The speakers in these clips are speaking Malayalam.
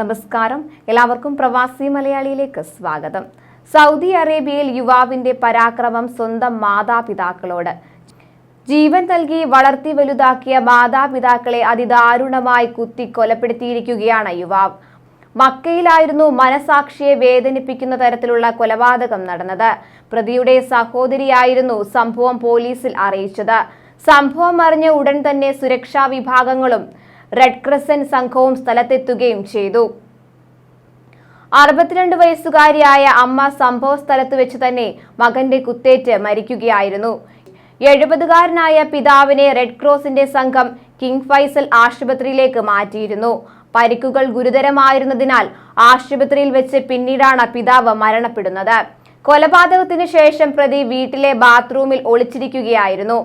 നമസ്കാരം. എല്ലാവർക്കും പ്രവാസി മലയാളിയിലേക്ക് സ്വാഗതം. സൗദി അറേബ്യയിൽ യുവാവിന്റെ പരാക്രമം സ്വന്തം മാതാപിതാക്കളോട്. ജീവൻ നൽകി വളർത്തി വലുതാക്കിയ മാതാപിതാക്കളെ അതിദാരുണമായി കുത്തി കൊലപ്പെടുത്തിയിരിക്കുകയാണ് യുവാവ്. മക്കയിലായിരുന്നു മനസാക്ഷിയെ വേദനിപ്പിക്കുന്ന തരത്തിലുള്ള കൊലപാതകം നടന്നത്. പ്രതിയുടെ സഹോദരിയായിരുന്നു സംഭവം പോലീസിൽ അറിയിച്ചത്. സംഭവം അറിഞ്ഞ ഉടൻ തന്നെ സുരക്ഷാ വിഭാഗങ്ങളും റെഡ് ക്രസന്റ് സംഘവും സ്ഥലത്തെത്തുകയും ചെയ്തു. അറുപത്തിരണ്ട് വയസ്സുകാരിയായ അമ്മ സംഭവ സ്ഥലത്ത് വെച്ച് തന്നെ മകന്റെ കുത്തേറ്റ് മരിക്കുകയായിരുന്നു. എഴുപതുകാരനായ പിതാവിനെ റെഡ് ക്രോസിന്റെ സംഘം കിങ് ഫൈസൽ ആശുപത്രിയിലേക്ക് മാറ്റിയിരുന്നു. പരിക്കുകൾ ഗുരുതരമായിരുന്നതിനാൽ ആശുപത്രിയിൽ വെച്ച് പിന്നീടാണ് പിതാവ് മരണപ്പെടുന്നത്. കൊലപാതകത്തിന് ശേഷം പ്രതി വീട്ടിലെ ബാത്റൂമിൽ ഒളിച്ചിരിക്കുകയായിരുന്നു.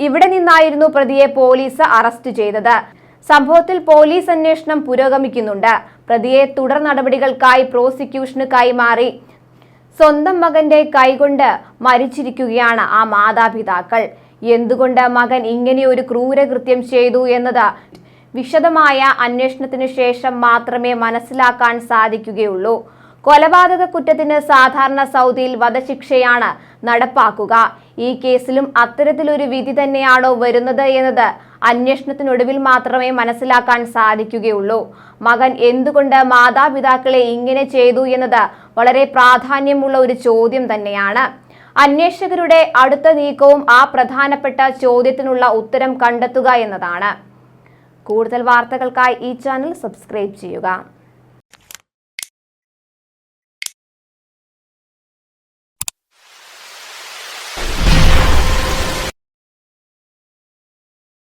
ഇവിടെ നിന്നായിരുന്നു പ്രതിയെ പോലീസ് അറസ്റ്റ് ചെയ്തത്. സംഭവത്തിൽ പോലീസ് അന്വേഷണം പുരോഗമിക്കുന്നുണ്ട്. പ്രതിയെ തുടർ നടപടികൾക്കായി പ്രോസിക്യൂഷന് കൈമാറി സ്വന്തം മകന്റെ കൈകൊണ്ട് മരിച്ചിരിക്കുകയാണ് ആ മാതാപിതാക്കൾ. എന്തുകൊണ്ട് മകൻ ഇങ്ങനെ ഒരു ക്രൂരകൃത്യം ചെയ്തു എന്നത് വിശദമായ അന്വേഷണത്തിനു ശേഷം മാത്രമേ മനസ്സിലാക്കാൻ സാധിക്കുകയുള്ളൂ. കൊലപാതക കുറ്റത്തിന് സാധാരണ സൗദിയിൽ വധശിക്ഷയാണ് നടപ്പാക്കുക. ഈ കേസിലും അത്തരത്തിലൊരു വിധി തന്നെയാണോ വരുന്നത് എന്നത് അന്വേഷണത്തിനൊടുവിൽ മാത്രമേ മനസ്സിലാക്കാൻ സാധിക്കുകയുള്ളൂ. മകൻ എന്തുകൊണ്ട് മാതാപിതാക്കളെ ഇങ്ങനെ ചെയ്തു എന്നത് വളരെ പ്രാധാന്യമുള്ള ഒരു ചോദ്യം തന്നെയാണ്. അന്വേഷകരുടെ അടുത്ത നീക്കവും ആ പ്രധാനപ്പെട്ട ചോദ്യത്തിനുള്ള ഉത്തരം കണ്ടെത്തുക എന്നതാണ്. കൂടുതൽ വാർത്തകൾക്കായി ഈ ചാനൽ സബ്സ്ക്രൈബ് ചെയ്യുക.